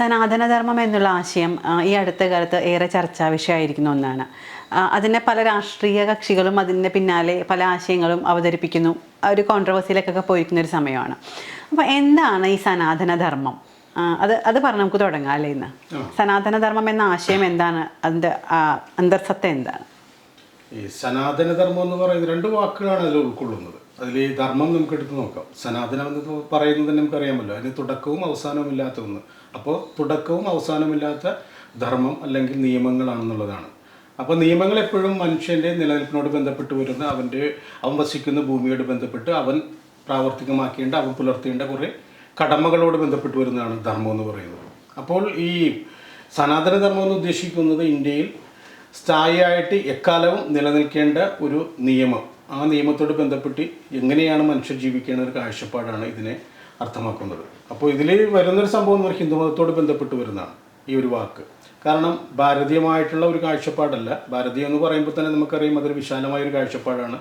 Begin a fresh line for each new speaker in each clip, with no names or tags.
സനാതനധർമ്മം എന്നുള്ള ആശയം ഈ അടുത്ത കാലത്ത് ഏറെ ചർച്ചാ വിഷയമായിരിക്കുന്ന ഒന്നാണ്. അതിനെ പല രാഷ്ട്രീയ കക്ഷികളും അതിന്റെ പിന്നാലെ പല ആശയങ്ങളും അവതരിപ്പിക്കുന്നു. ആ ഒരു കോൺട്രവേഴ്സിയിലേക്കൊക്കെ പോയിരിക്കുന്ന ഒരു സമയമാണ്. അപ്പോൾ എന്താണ് ഈ സനാതനധർമ്മം? അത് അത് പറഞ്ഞ് നമുക്ക് തുടങ്ങാം അല്ലേ ഇന്ന്? സനാതനധർമ്മം എന്ന ആശയം എന്താണ്? അതിന്റെ അന്തർസത്ത എന്താണ്?
ഈ സനാതനധർമ്മം എന്ന് പറയുന്നത് രണ്ട് വാക്കുകളാണ് അതിൽ ഉൾക്കൊള്ളുന്നത്. അതിൽ ഈ ധർമ്മം നമുക്ക് എടുത്ത് നോക്കാം. സനാതനം എന്ന് പറയുന്നത് തന്നെ നമുക്കറിയാമല്ലോ. അതിന് തുടക്കവും അവസാനവും ഇല്ലാത്ത ഒന്ന്. അപ്പോൾ തുടക്കവും അവസാനമില്ലാത്ത ധർമ്മം അല്ലെങ്കിൽ നിയമങ്ങളാണെന്നുള്ളതാണ്. അപ്പോൾ നിയമങ്ങൾ എപ്പോഴും മനുഷ്യന്റെ നിലനിൽപ്പിനോട് ബന്ധപ്പെട്ട് വരുന്ന അവന്റെ അവൻ വസിക്കുന്ന ഭൂമിയോട് ബന്ധപ്പെട്ട് അവൻ പ്രാവർത്തികമാക്കേണ്ട അവൻ പുലർത്തേണ്ട കുറേ കടമകളോട് ബന്ധപ്പെട്ട് വരുന്നതാണ് ധർമ്മം എന്ന് പറയുന്നത്. അപ്പോൾ ഈ സനാതനധർമ്മം എന്ന് ഉദ്ദേശിക്കുന്നത് ഇന്ത്യയിൽ സ്ഥായിയായിട്ട് എക്കാലവും നിലനിൽക്കേണ്ട ഒരു നിയമം. ആ നിയമത്തോട് ബന്ധപ്പെട്ട് എങ്ങനെയാണ് മനുഷ്യർ ജീവിക്കേണ്ട ഒരു കാഴ്ചപ്പാടാണ് ഇതിനെ അർത്ഥമാക്കുന്നത്. അപ്പോൾ ഇതിൽ വരുന്നൊരു സംഭവം എന്ന് പറഞ്ഞാൽ ഹിന്ദുമതത്തോട് ബന്ധപ്പെട്ട് വരുന്നതാണ് ഈ ഒരു വാക്ക്. കാരണം ഭാരതീയമായിട്ടുള്ള ഒരു കാഴ്ചപ്പാടല്ല. ഭാരതീയം എന്ന് പറയുമ്പോൾ തന്നെ നമുക്കറിയാം അതൊരു വിശാലമായ ഒരു കാഴ്ചപ്പാടാണ്.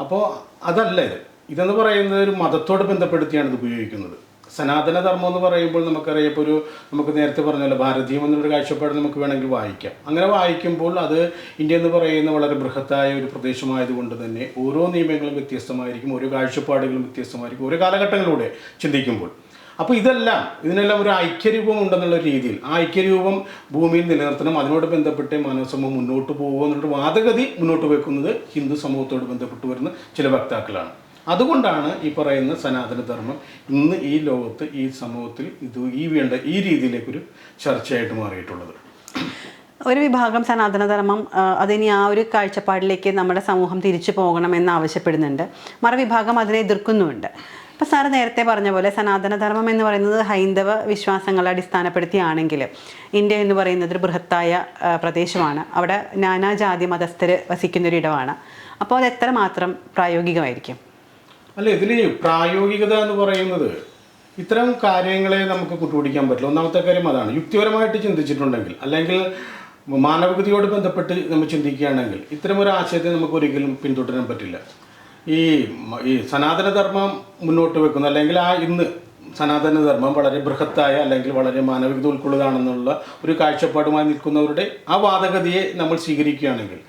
അപ്പോൾ അതല്ല ഇത്. ഇതെന്ന് പറയുന്നത് ഒരു മതത്തോട് ബന്ധപ്പെടുത്തിയാണ് ഇത് ഉപയോഗിക്കുന്നത്. സനാതന ധർമ്മം എന്ന് പറയുമ്പോൾ നമുക്കറിയാം ഇപ്പോൾ ഒരു നമുക്ക് നേരത്തെ പറഞ്ഞല്ലോ ഭാരതീയം എന്നുള്ളൊരു കാഴ്ചപ്പാട് നമുക്ക് വേണമെങ്കിൽ വായിക്കാം. അങ്ങനെ വായിക്കുമ്പോൾ അത് ഇന്ത്യ എന്ന് പറയുന്ന വളരെ ബൃഹത്തായ ഒരു പ്രദേശമായതുകൊണ്ട് തന്നെ ഓരോ നിയമങ്ങളും വ്യത്യസ്തമായിരിക്കും ഓരോ കാഴ്ചപ്പാടുകളും വ്യത്യസ്തമായിരിക്കും ഓരോ കാലഘട്ടങ്ങളിലൂടെ ചിന്തിക്കുമ്പോൾ. അപ്പോൾ ഇതെല്ലാം ഇതിനെല്ലാം ഒരു ഐക്യരൂപം ഉണ്ടെന്നുള്ള രീതിയിൽ ആ ഐക്യരൂപം ഭൂമിയിൽ നിലനിർത്തണം അതിനോട് ബന്ധപ്പെട്ട് മാനവസമൂഹം മുന്നോട്ട് പോകുക എന്നുള്ള വാദഗതി മുന്നോട്ട് വെക്കുന്നത് ഹിന്ദു സമൂഹത്തോട് ബന്ധപ്പെട്ട് വരുന്ന ചില വക്താക്കളാണ്. അതുകൊണ്ടാണ് ഈ പറയുന്ന സനാതനധർമ്മം ഇന്ന് ഈ ലോകത്ത് ഈ സമൂഹത്തിൽ ഇത് ഈ വേണ്ട ഈ രീതിയിലേക്കൊരു ചർച്ചയായിട്ട് മാറിയിട്ടുള്ളത്.
ഒരു വിഭാഗം സനാതനധർമ്മം അതിനി ആ ഒരു കാഴ്ചപ്പാടിലേക്ക് നമ്മുടെ സമൂഹം തിരിച്ചു പോകണം പോകണമെന്ന് ആവശ്യപ്പെടുന്നുണ്ട്. മറുവിഭാഗം അതിനെ എതിർക്കുന്നുമുണ്ട് അപ്പോൾ സാറ് നേരത്തെ പറഞ്ഞ പോലെ സനാതനധർമ്മം എന്ന് പറയുന്നത് ഹൈന്ദവ വിശ്വാസങ്ങളെ അടിസ്ഥാനപ്പെടുത്തിയാണെങ്കിൽ ഇന്ത്യ എന്ന് പറയുന്നത് ഒരു ബൃഹത്തായ പ്രദേശമാണ്. അവിടെ നാനാജാതി മതസ്ഥർ വസിക്കുന്നൊരിടമാണ്. അപ്പോൾ അത് എത്രമാത്രം പ്രായോഗികമായിരിക്കും?
അല്ല ഇതിൽ പ്രായോഗികത എന്ന് പറയുന്നത് ഇത്തരം കാര്യങ്ങളെ നമുക്ക് കൂട്ടുപിടിക്കാൻ പറ്റില്ല. ഒന്നാമത്തെ കാര്യം അതാണ്. യുക്തിപരമായിട്ട് ചിന്തിച്ചിട്ടുണ്ടെങ്കിൽ അല്ലെങ്കിൽ മാനവികതയോട് ബന്ധപ്പെട്ട് നമ്മൾ ചിന്തിക്കുകയാണെങ്കിൽ ഇത്തരം ഒരു ആശയത്തെ നമുക്ക് ഒരിക്കലും പിന്തുടരാൻ പറ്റില്ല. ഈ ഈ സനാതനധർമ്മം മുന്നോട്ട് വെക്കുന്ന. അല്ലെങ്കിൽ ആ ഇന്ന് സനാതനധർമ്മം വളരെ ബൃഹത്തായ അല്ലെങ്കിൽ വളരെ മാനവികത ഉൾക്കൊള്ളുകയാണെന്നുള്ള ഒരു കാഴ്ചപ്പാടുമായി നിൽക്കുന്നവരുടെ ആ വാദഗതിയെ നമ്മൾ സ്വീകരിക്കുകയാണെങ്കിൽ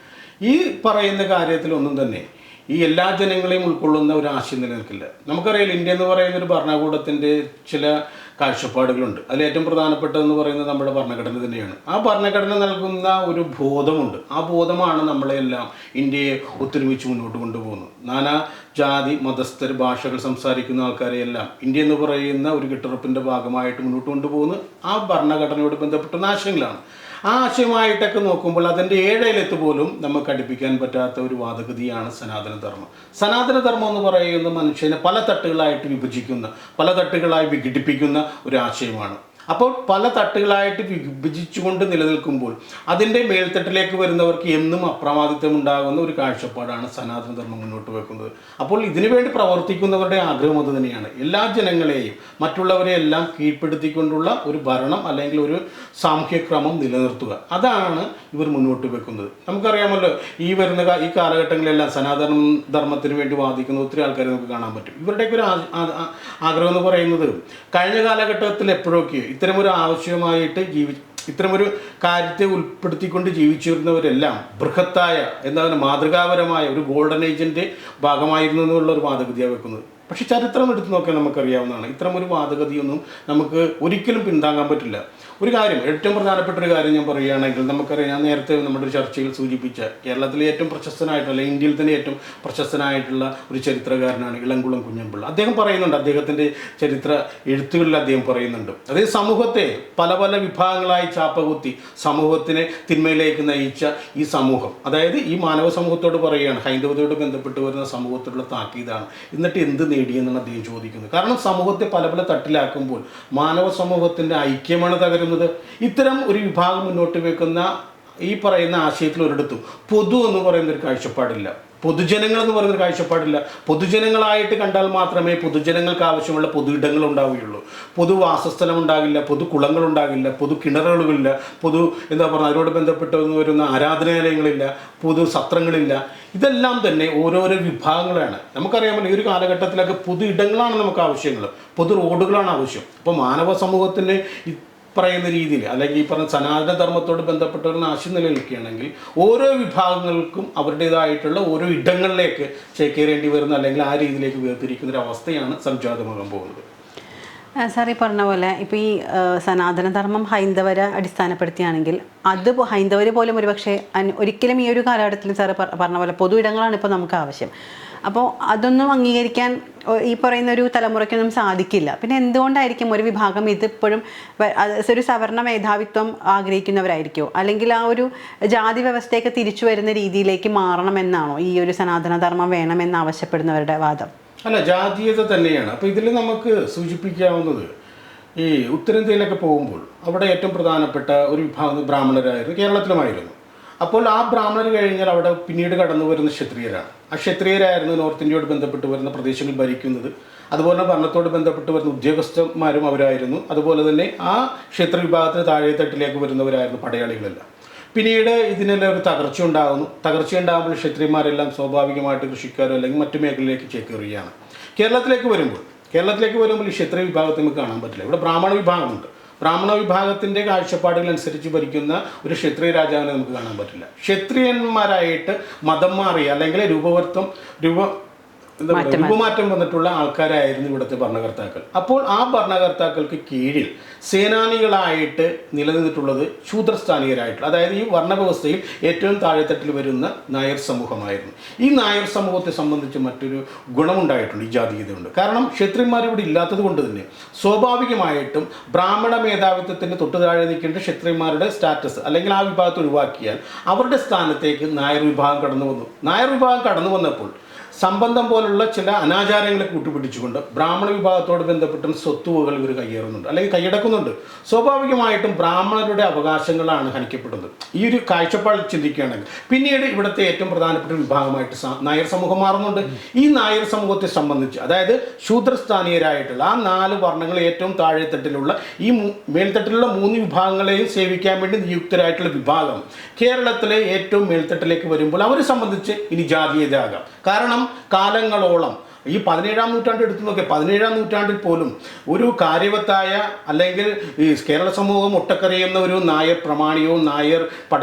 ഈ പറയുന്ന കാര്യത്തിലൊന്നും തന്നെ ഈ എല്ലാ ജനങ്ങളെയും ഉൾക്കൊള്ളുന്ന ഒരു ആശയം നിലനിൽക്കില്ല. നമുക്കറിയാം ഇന്ത്യ എന്ന് പറയുന്ന ഒരു ഭരണകൂടത്തിന്റെ ചില കാഴ്ചപ്പാടുകളുണ്ട്. അതിൽ ഏറ്റവും പ്രധാനപ്പെട്ടതെന്ന് പറയുന്നത് നമ്മുടെ ഭരണഘടന തന്നെയാണ്. ആ ഭരണഘടന നൽകുന്ന ഒരു ബോധമുണ്ട്. ആ ബോധമാണ് നമ്മളെല്ലാം ഇന്ത്യയെ ഒത്തൊരുമിച്ച് മുന്നോട്ട് കൊണ്ടുപോകുന്നത്. നാനാ ജാതി മതസ്ഥർ ഭാഷകൾ സംസാരിക്കുന്ന ആൾക്കാരെയെല്ലാം ഇന്ത്യ എന്ന് പറയുന്ന ഒരു കെട്ടുറപ്പിന്റെ ഭാഗമായിട്ട് മുന്നോട്ട് കൊണ്ടുപോകുന്നത് ആ ഭരണഘടനയോട് ബന്ധപ്പെട്ടുന്ന ആശയങ്ങളാണ് ആ ആശയമായിട്ടൊക്കെ നോക്കുമ്പോൾ അതിന്റെ ഏഴയിലെത്ത് പോലും നമുക്ക് അടുപ്പിക്കാൻ പറ്റാത്ത ഒരു വാദഗതിയാണ് സനാതനധർമ്മം. സനാതനധർമ്മം എന്ന് പറയുന്ന മനുഷ്യനെ പല തട്ടുകളായിട്ട് വിഭജിക്കുന്ന പല തട്ടുകളായി വിഘടിപ്പിക്കുന്ന ഒരു ആശയമാണ്. അപ്പോൾ പല തട്ടുകളായിട്ട് വിഭജിച്ചുകൊണ്ട് നിലനിൽക്കുമ്പോൾ അതിന്റെ മേൽത്തട്ടിലേക്ക് വരുന്നവർക്ക് എന്നും അപ്രമാദിത്വം ഉണ്ടാകുന്ന ഒരു കാഴ്ചപ്പാടാണ് സനാതനധർമ്മം മുന്നോട്ട് വെക്കുന്നത്. അപ്പോൾ ഇതിനു വേണ്ടി പ്രവർത്തിക്കുന്നവരുടെ ആഗ്രഹം അത് തന്നെയാണ്. എല്ലാ ജനങ്ങളെയും മറ്റുള്ളവരെ എല്ലാം കീഴ്പ്പെടുത്തിക്കൊണ്ടുള്ള ഒരു ഭരണം അല്ലെങ്കിൽ ഒരു സാമൂഹ്യക്രമം നിലനിർത്തുക. അതാണ് ഇവർ മുന്നോട്ട് വെക്കുന്നത്. നമുക്കറിയാമല്ലോ ഈ വരുന്ന ഈ കാലഘട്ടങ്ങളിലെല്ലാം സനാതന ധർമ്മത്തിന് വേണ്ടി വാദിക്കുന്ന ഒത്തിരി ആൾക്കാരെ നമുക്ക് കാണാൻ പറ്റും. ഇവരുടെയൊക്കെ ഒരു ആഗ്രഹം എന്ന് പറയുന്നത് കഴിഞ്ഞ കാലഘട്ടത്തിൽ എപ്പോഴൊക്കെ ഇത്തരമൊരു ആവശ്യമായിട്ട് ജീവി ഇത്തരമൊരു കാര്യത്തെ ഉൾപ്പെടുത്തിക്കൊണ്ട് ജീവിച്ചിരുന്നവരെല്ലാം ബൃഹത്തായ എന്താണ് മാതൃകാപരമായ ഒരു ഗോൾഡൻ ഏജിന്റെ ഭാഗമായിരുന്നു എന്നുള്ള ഒരു വെക്കുന്നത്. പക്ഷെ ചരിത്രം എടുത്തു നോക്കിയാൽ നമുക്കറിയാവുന്നതാണ്. ഇത്തരം ഒരു വാദഗതിയൊന്നും നമുക്ക് ഒരിക്കലും പിന്താങ്ങാൻ പറ്റില്ല. ഒരു കാര്യം ഏറ്റവും പ്രധാനപ്പെട്ട ഒരു കാര്യം ഞാൻ പറയുകയാണെങ്കിൽ നമുക്കറിയാം ഞാൻ നേരത്തെ നമ്മുടെ ഒരു ചർച്ചയിൽ സൂചിപ്പിച്ച കേരളത്തിലെ ഏറ്റവും പ്രശസ്തനായിട്ടുള്ള ഇന്ത്യയിൽ തന്നെ ഏറ്റവും പ്രശസ്തനായിട്ടുള്ള ഒരു ചരിത്രകാരനാണ് ഇളംകുളം കുഞ്ഞൻപിള്ള അദ്ദേഹം പറയുന്നുണ്ട് അദ്ദേഹത്തിന്റെ ചരിത്ര എഴുത്തുകളിൽ അദ്ദേഹം പറയുന്നുണ്ട്. അതായത് സമൂഹത്തെ പല പല വിഭാഗങ്ങളായി ചാപ്പകുത്തി സമൂഹത്തിനെ തിന്മയിലേക്ക് നയിച്ച ഈ സമൂഹം. അതായത് ഈ മാനവ സമൂഹത്തോട് പറയുകയാണ് ഹൈന്ദവതയോട് ബന്ധപ്പെട്ട് വരുന്ന സമൂഹത്തിലുള്ള താക്കീതാണ്. എന്നിട്ട് എന്ത് നേടിയെന്നാണ് അദ്ദേഹം ചോദിക്കുന്നത്. കാരണം സമൂഹത്തെ പല പല തട്ടിലാക്കുമ്പോൾ മാനവ സമൂഹത്തിന്റെ ഐക്യമാണ് തകരുന്നത്. ഇത്തരം ഒരു വിഭാഗം മുന്നോട്ട് വെക്കുന്ന ഈ പറയുന്ന ആശയത്തിൽ ഒരിടത്തും പൊതു എന്ന് പറയുന്ന ഒരു കാഴ്ചപ്പാടില്ല. പൊതുജനങ്ങൾ എന്ന് പറയുന്നൊരു കാഴ്ചപ്പാടില്ല. പൊതുജനങ്ങളായിട്ട് കണ്ടാൽ മാത്രമേ പൊതുജനങ്ങൾക്ക് ആവശ്യമുള്ള പൊതു ഇടങ്ങൾ ഉണ്ടാവുകയുള്ളൂ പൊതു വാസസ്ഥലം ഉണ്ടാകില്ല പൊതു കുളങ്ങൾ ഉണ്ടാകില്ല പൊതു കിണറുകളില്ല പൊതു എന്താ പറയുക അതിനോട് ബന്ധപ്പെട്ട് വരുന്ന ആരാധനാലയങ്ങളില്ല പൊതു സത്രങ്ങളില്ല. ഇതെല്ലാം തന്നെ ഓരോരോ വിഭാഗങ്ങളാണ്. നമുക്കറിയാമല്ലോ ഈ ഒരു കാലഘട്ടത്തിലൊക്കെ പൊതു ഇടങ്ങളാണ് നമുക്ക് ആവശ്യങ്ങൾ. പൊതു റോഡുകളാണ് ആവശ്യം. അപ്പോൾ മാനവ സമൂഹത്തിന് പറയുന്ന രീതിയിൽ അല്ലെങ്കിൽ ഈ പറഞ്ഞ സനാതന ധർമ്മത്തോട് ബന്ധപ്പെട്ട ഒരു നാശം നിലനിൽക്കുകയാണെങ്കിൽ ഓരോ വിഭാഗങ്ങൾക്കും അവരുടേതായിട്ടുള്ള ഓരോ ഇടങ്ങളിലേക്ക് ചേക്കേറേണ്ടി വരുന്ന അല്ലെങ്കിൽ ആ രീതിയിലേക്ക് വേർതിരിക്കുന്ന ഒരു അവസ്ഥയാണ് സംജാതമാകാൻ പോകുന്നത്.
സാർ ഈ പറഞ്ഞ പോലെ ഇപ്പോൾ ഈ സനാതനധർമ്മം ഹൈന്ദവരെ അടിസ്ഥാനപ്പെടുത്തിയാണെങ്കിൽ അത് ഹൈന്ദവർ പോലും ഒരുപക്ഷെ ഒരിക്കലും ഈ ഒരു കാലഘട്ടത്തിൽ സാറ് പറഞ്ഞ പോലെ പൊതു ഇടങ്ങളാണ് ഇപ്പോൾ നമുക്ക് ആവശ്യം. അപ്പോൾ അതൊന്നും അംഗീകരിക്കാൻ ഈ പറയുന്ന ഒരു തലമുറയ്ക്കൊന്നും സാധിക്കില്ല. പിന്നെ എന്തുകൊണ്ടായിരിക്കും ഒരു വിഭാഗം ഇതിപ്പോഴും ഒരു സവർണ മേധാവിത്വം ആഗ്രഹിക്കുന്നവരായിരിക്കുമോ അല്ലെങ്കിൽ ആ ഒരു ജാതി വ്യവസ്ഥയൊക്കെ തിരിച്ചു വരുന്ന രീതിയിലേക്ക് മാറണമെന്നാണോ ഈ ഒരു സനാതനധർമ്മം വേണമെന്ന് ആവശ്യപ്പെടുന്നവരുടെ വാദം?
അല്ല ജാതീയത തന്നെയാണ്. അപ്പോൾ ഇതിൽ നമുക്ക് സൂചിപ്പിക്കാവുന്നത് ഈ ഉത്തരേന്ത്യയിലൊക്കെ പോകുമ്പോൾ അവിടെ ഏറ്റവും പ്രധാനപ്പെട്ട ഒരു വിഭാഗം ബ്രാഹ്മണരായിരുന്നു കേരളത്തിലുമായിരുന്നു. അപ്പോൾ ആ ബ്രാഹ്മണർ കഴിഞ്ഞാൽ അവിടെ പിന്നീട് കടന്നു വരുന്ന ക്ഷത്രിയരാണ്. ആ ക്ഷത്രിയരായിരുന്നു നോർത്ത് ഇന്ത്യയോട് ബന്ധപ്പെട്ട് വരുന്ന പ്രദേശങ്ങൾ ഭരിക്കുന്നത്. അതുപോലെ ഭരണത്തോട് ബന്ധപ്പെട്ട് വരുന്ന ഉദ്യോഗസ്ഥന്മാരും അവരായിരുന്നു. അതുപോലെ തന്നെ ആ ക്ഷേത്ര വിഭാഗത്തിന് താഴെത്തട്ടിലേക്ക് വരുന്നവരായിരുന്നു പടയാളികളെല്ലാം. പിന്നീട് ഇതിനെല്ലാം ഒരു തകർച്ച ഉണ്ടാകുന്നു. തകർച്ച ഉണ്ടാകുമ്പോൾ ക്ഷത്രിയന്മാരെല്ലാം സ്വാഭാവികമായിട്ട് കൃഷിക്കാരോ അല്ലെങ്കിൽ മറ്റു മേഖലയിലേക്ക് ചേക്കേറുകയാണ്. കേരളത്തിലേക്ക് വരുമ്പോൾ കേരളത്തിലേക്ക് വരുമ്പോൾ ഈ ക്ഷത്രിയ വിഭാഗത്തെ നമുക്ക് കാണാൻ പറ്റില്ല. ഇവിടെ ബ്രാഹ്മണ വിഭാഗമുണ്ട്. ബ്രാഹ്മണ വിഭാഗത്തിന്റെ കാഴ്ചപ്പാടുകൾ അനുസരിച്ച് ഭരിക്കുന്ന ഒരു ക്ഷത്രിയ രാജാവിനെ നമുക്ക് കാണാൻ പറ്റില്ല. ക്ഷത്രിയന്മാരായിട്ട് മതം മാറിയ അല്ലെങ്കിൽ രൂപവർത്തം രൂപ രൂപമാറ്റം വന്നിട്ടുള്ള ആൾക്കാരായിരുന്നു ഇവിടുത്തെ ഭരണകർത്താക്കൾ. അപ്പോൾ ആ ഭരണകർത്താക്കൾക്ക് കീഴിൽ സേനാനികളായിട്ട് നിലനിന്നിട്ടുള്ളത് ശൂദ്രസ്ഥാനീയരായിട്ടുള്ള അതായത് ഈ വർണവ്യവസ്ഥയിൽ ഏറ്റവും താഴെത്തട്ടിൽ വരുന്ന നായർ സമൂഹമായിരുന്നു. ഈ നായർ സമൂഹത്തെ സംബന്ധിച്ച് മറ്റൊരു ഗുണമുണ്ടായിട്ടുണ്ട് ഈ ജാതീയതയുണ്ട്. കാരണം ക്ഷത്രിയന്മാർ ഇവിടെ ഇല്ലാത്തത് കൊണ്ട് തന്നെ സ്വാഭാവികമായിട്ടും ബ്രാഹ്മണ മേധാവിത്വത്തിന് തൊട്ട് താഴെ നിൽക്കേണ്ട ക്ഷത്രിയന്മാരുടെ സ്റ്റാറ്റസ് അല്ലെങ്കിൽ ആ വിഭാഗത്തെ ഒഴിവാക്കിയാൽ അവരുടെ സ്ഥാനത്തേക്ക് നായർ വിഭാഗം കടന്നു വന്നു. നായർ വിഭാഗം കടന്നു വന്നപ്പോൾ സംബന്ധം പോലുള്ള ചില അനാചാരങ്ങളെ കൂട്ടുപിടിച്ചുകൊണ്ട് ബ്രാഹ്മണ വിഭാഗത്തോട് ബന്ധപ്പെട്ടും സ്വത്തുവകൾ ഇവർ കൈയേറുന്നുണ്ട് അല്ലെങ്കിൽ കൈയടക്കുന്നുണ്ട്. സ്വാഭാവികമായിട്ടും ബ്രാഹ്മണരുടെ അവകാശങ്ങളാണ് ഹനിക്കപ്പെടുന്നത്. ഈ ഒരു കാഴ്ചപ്പാട് ചിന്തിക്കുകയാണെങ്കിൽ പിന്നീട് ഇവിടുത്തെ ഏറ്റവും പ്രധാനപ്പെട്ട വിഭാഗമായിട്ട് നായർ സമൂഹം മാറുന്നുണ്ട്. ഈ നായർ സമൂഹത്തെ സംബന്ധിച്ച് അതായത് ശൂദ്രസ്ഥാനീയരായിട്ടുള്ള ആ നാല് വർണങ്ങൾ ഏറ്റവും താഴെത്തട്ടിലുള്ള ഈ മേൽത്തട്ടിലുള്ള മൂന്ന് വിഭാഗങ്ങളെയും സേവിക്കാൻ വേണ്ടി നിയുക്തരായിട്ടുള്ള വിഭാഗം കേരളത്തിലെ ഏറ്റവും മേൽത്തട്ടിലേക്ക് വരുമ്പോൾ അവരെ സംബന്ധിച്ച് ഇനി ജാതീയതയാകാം കാരണം കാലങ്ങളോളം. ഈ പതിനേഴാം നൂറ്റാണ്ട് എടുത്തു നോക്കിയാൽ പതിനേഴാം നൂറ്റാണ്ടിൽ പോലും ഒരു കാര്യവത്തായ അല്ലെങ്കിൽ ഈ കേരള സമൂഹം ഒട്ടക്കറിയുന്ന ഒരു നായർ പ്രമാണിയവും നായർ പട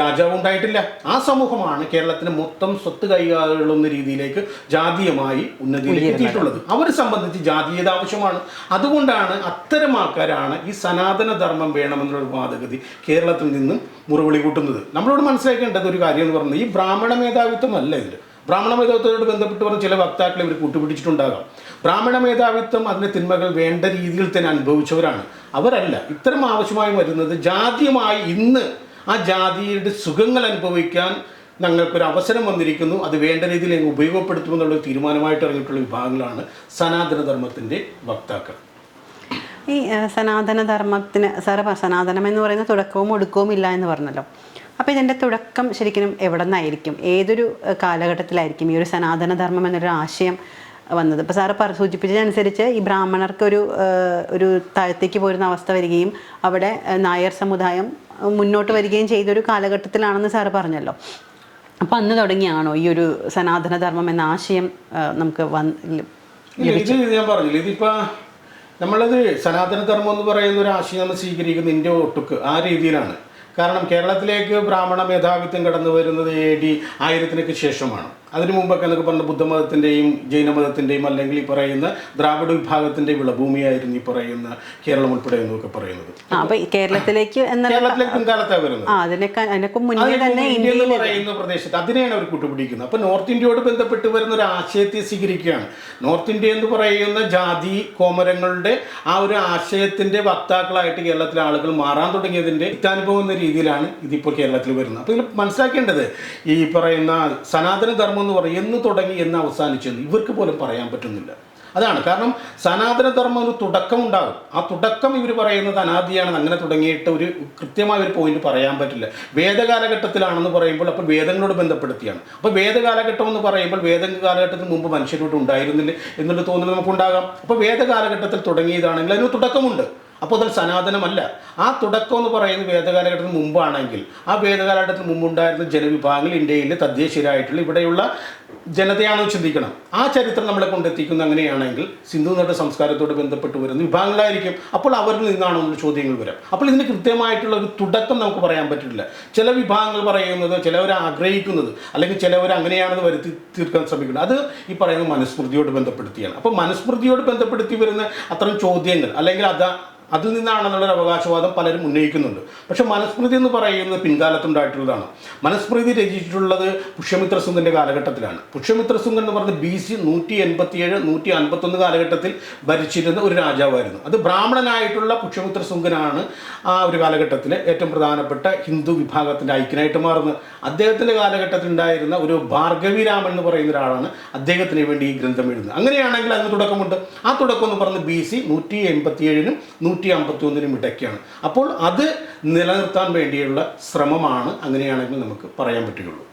രാജാവും ഉണ്ടായിട്ടില്ല. ആ സമൂഹമാണ് കേരളത്തിന് മൊത്തം സ്വത്ത് കൈകാളുന്ന രീതിയിലേക്ക് ജാതീയമായി ഉന്നതിയിലേക്ക് എത്തിയിട്ടുള്ളത്. അവരെ സംബന്ധിച്ച് ജാതീയത ആവശ്യമാണ്. അതുകൊണ്ടാണ് അത്തരം ആൾക്കാരാണ് ഈ സനാതന ധർമ്മം വേണമെന്നുള്ള വാദഗതി കേരളത്തിൽ നിന്നും മുറവിളി കൂട്ടുന്നത്. നമ്മളോട് മനസ്സിലാക്കേണ്ടത് ഒരു കാര്യം എന്ന് പറയുന്നത് ഈ ബ്രാഹ്മണ മേധാവിത്വം അല്ല ഇതിൽ ബ്രാഹ്മണ മേധാവിത്വത്തോട് ബന്ധപ്പെട്ട് പറഞ്ഞ ചില വക്താക്കൾ ഇവർ കൂട്ടുപിടിച്ചിട്ടുണ്ടാകാം. ബ്രാഹ്മണ മേധാവിത്വം അതിന്റെ തിന്മകൾ വേണ്ട രീതിയിൽ തന്നെ അനുഭവിച്ചവരാണ്. അവരല്ല ഇത്തരം ആവശ്യമായി വരുന്നത് ജാതിയുമായി ഇന്ന് ആ ജാതിയുടെ സുഖങ്ങൾ അനുഭവിക്കാൻ ഞങ്ങൾക്കൊരു അവസരം വന്നിരിക്കുന്നു. അത് വേണ്ട രീതിയിൽ ഞങ്ങൾ ഉപയോഗപ്പെടുത്തുമെന്നുള്ള തീരുമാനമായിട്ട് ഇറങ്ങിയിട്ടുള്ള വിഭാഗങ്ങളാണ് സനാതനധർമ്മത്തിന്റെ വക്താക്കൾ.
ഈ സനാതനധർമ്മത്തിന് സാറ് സനാതനം എന്ന് പറയുന്ന തുടക്കവും ഒടുക്കവും ഇല്ല എന്ന് പറഞ്ഞല്ലോ. അപ്പോൾ ഇതിന്റെ തുടക്കം ശരിക്കും എവിടെ നിന്നായിരിക്കും ഏതൊരു കാലഘട്ടത്തിലായിരിക്കും ഈ ഒരു സനാതനധർമ്മം എന്നൊരു ആശയം വന്നത്? ഇപ്പോൾ സാറ് പറ സൂചിപ്പിച്ചതനുസരിച്ച് ഈ ബ്രാഹ്മണർക്ക് ഒരു ഒരു താഴത്തേക്ക് പോരുന്ന അവസ്ഥ വരികയും അവിടെ നായർ സമുദായം മുന്നോട്ട് വരികയും ചെയ്തൊരു കാലഘട്ടത്തിലാണെന്ന് സാറ് പറഞ്ഞല്ലോ. അപ്പോൾ അന്ന് തുടങ്ങിയാണോ ഈ ഒരു സനാതനധർമ്മം എന്ന ആശയം നമുക്ക് വന്ന്
ഇത് ഞാൻ പറഞ്ഞില്ല. ഇതിപ്പോ നമ്മളത് സനാതനധർമ്മം എന്ന് പറയുന്ന ഒരു ആശയം നമ്മൾ സ്വീകരിക്കുന്ന ഇന്ത്യ ഒട്ടുക്ക് ആ രീതിയിലാണ്. കാരണം കേരളത്തിലേക്ക് ബ്രാഹ്മണ മേധാവിത്വം കടന്നു വരുന്നത് എ ഡി ആയിരത്തിനൊക്കെ ശേഷമാണ്. അതിനു മുമ്പൊക്കെ എന്നൊക്കെ പറഞ്ഞ ബുദ്ധമതത്തിന്റെയും ജൈനമതത്തിന്റെയും അല്ലെങ്കിൽ ഈ പറയുന്ന ദ്രാവിഡ വിഭാഗത്തിന്റെ വിളഭൂമിയായിരുന്നു ഈ പറയുന്ന കേരളം ഉൾപ്പെടെ എന്നൊക്കെ പറയുന്നത്.
കേരളത്തിലേക്ക്
വരുന്നത്. എന്ന് പറയുന്ന പ്രദേശത്ത് അതിനെയാണ് അവർ കൂട്ടുപിടിക്കുന്നത്. അപ്പൊ നോർത്ത് ഇന്ത്യയോട് ബന്ധപ്പെട്ട് വരുന്ന ഒരു ആശയത്തെ സ്വീകരിക്കുകയാണ്. നോർത്ത് ഇന്ത്യ എന്ന് പറയുന്ന ജാതി കോമരങ്ങളുടെ ആ ഒരു ആശയത്തിന്റെ വക്താക്കളായിട്ട് കേരളത്തിലെ ആളുകൾ മാറാൻ തുടങ്ങിയതിന്റെ ഇത്താനുഭവം എന്ന രീതിയിലാണ് ഇതിപ്പോ കേരളത്തിൽ വരുന്നത്. അപ്പൊ ഇതിൽ മനസ്സിലാക്കേണ്ടത് ഈ പറയുന്ന സനാതന ധർമ്മം എന്ന് പറയും എന്ന് തുടങ്ങി എന്ന് അവസാനിച്ചെന്ന് ഇവർക്ക് പോലും പറയാൻ പറ്റുന്നില്ല. അതാണ് കാരണം സനാതനധർമ്മം ഒരു തുടക്കം ഉണ്ടാകും. ആ തുടക്കം ഇവർ പറയുന്നത് അനാദിയാണെന്ന് അങ്ങനെ തുടങ്ങിയിട്ട് ഒരു കൃത്യമായ ഒരു പോയിന്റ് പറയാൻ പറ്റില്ല. വേദകാലഘട്ടത്തിലാണെന്ന് പറയുമ്പോൾ അപ്പോൾ വേദങ്ങളോട് ബന്ധപ്പെടുത്തിയാണ്. അപ്പോൾ വേദകാലഘട്ടം എന്ന് പറയുമ്പോൾ വേദ കാലഘട്ടത്തിന് മുമ്പ് മനുഷ്യരോട് ഉണ്ടായിരുന്നില്ല എന്നുള്ള തോന്നൽ നമുക്കുണ്ടാകാം. അപ്പോൾ വേദകാലഘട്ടത്തിൽ തുടങ്ങിയതാണെങ്കിൽ അതിന് തുടക്കമുണ്ട്. അപ്പോൾ അത് സനാതനമല്ല. ആ തുടക്കം എന്ന് പറയുന്നത് വേദകാലഘട്ടത്തിന് മുമ്പാണെങ്കിൽ ആ വേദകാലഘട്ടത്തിന് മുമ്പുണ്ടായിരുന്ന ജനവിഭാഗങ്ങൾ ഇന്ത്യയിൽ തദ്ദേശീയരായിട്ടുള്ള ഇവിടെയുള്ള ജനതയാണോ ചിന്തിക്കണം. ആ ചരിത്രം നമ്മളെ കൊണ്ടെത്തിക്കുന്ന അങ്ങനെയാണെങ്കിൽ സിന്ധു നട സംസ്കാരത്തോട് ബന്ധപ്പെട്ട് വരുന്ന വിഭാഗങ്ങളായിരിക്കും. അപ്പോൾ അവരിൽ നിന്നാണോ നമ്മൾ ചോദ്യങ്ങൾ വരാം. അപ്പോൾ ഇതിന് കൃത്യമായിട്ടുള്ള ഒരു തുടക്കം നമുക്ക് പറയാൻ പറ്റില്ല. ചില വിഭാഗങ്ങൾ പറയുന്നത് ചിലവർ ആഗ്രഹിക്കുന്നത് അല്ലെങ്കിൽ ചിലവർ അങ്ങനെയാണെന്ന് വരുത്തി തീർക്കാൻ ശ്രമിക്കുന്നത് അത് ഈ പറയുന്ന മനുസ്മൃതിയോട് ബന്ധപ്പെടുത്തിയാണ്. അപ്പോൾ മനുസ്മൃതിയോട് ബന്ധപ്പെടുത്തി വരുന്ന അത്തരം ചോദ്യങ്ങൾ അല്ലെങ്കിൽ അത് അതിൽ നിന്നാണെന്നുള്ളൊരു അവകാശവാദം പലരും ഉന്നയിക്കുന്നുണ്ട്. പക്ഷെ മനുസ്മൃതി എന്ന് പറയുന്നത് പിൻകാലത്തുണ്ടായിട്ടുള്ളതാണ്. മനുസ്മൃതി രചിച്ചിട്ടുള്ളത് പുഷ്യമിത്ര സുംഗന്റെ കാലഘട്ടത്തിലാണ്. പുഷ്യമിത്ര സുംഗൻ എന്ന് പറഞ്ഞത് ബി സി നൂറ്റി എൺപത്തിയേഴ് നൂറ്റി അൻപത്തൊന്ന് കാലഘട്ടത്തിൽ ഭരിച്ചിരുന്ന ഒരു രാജാവായിരുന്നു. അത് ബ്രാഹ്മണനായിട്ടുള്ള പുഷ്യമിത്ര സുംഗനാണ് ആ ഒരു കാലഘട്ടത്തിൽ ഏറ്റവും പ്രധാനപ്പെട്ട ഹിന്ദു വിഭാഗത്തിന്റെ ഐക്യനായിട്ട് മാറുന്നത്. അദ്ദേഹത്തിന്റെ കാലഘട്ടത്തിൽ ഉണ്ടായിരുന്ന ഒരു ഭാർഗവി രാമൻ എന്ന് പറയുന്ന ഒരാളാണ് അദ്ദേഹത്തിന് വേണ്ടി ഈ ഗ്രന്ഥം എഴുതുന്നത്. അങ്ങനെയാണെങ്കിൽ അതിന് തുടക്കമുണ്ട്. ആ തുടക്കം എന്ന് പറഞ്ഞ് ബി സി നൂറ്റി എൺപത്തിയേഴിനും നൂറ്റി അമ്പത്തി ഒന്നിനും ഇടയ്ക്കാണ്. അപ്പോൾ അത് നിലനിർത്താൻ വേണ്ടിയുള്ള ശ്രമമാണ് അങ്ങനെയാണെങ്കിൽ നമുക്ക് പറയാൻ പറ്റുകയുള്ളൂ.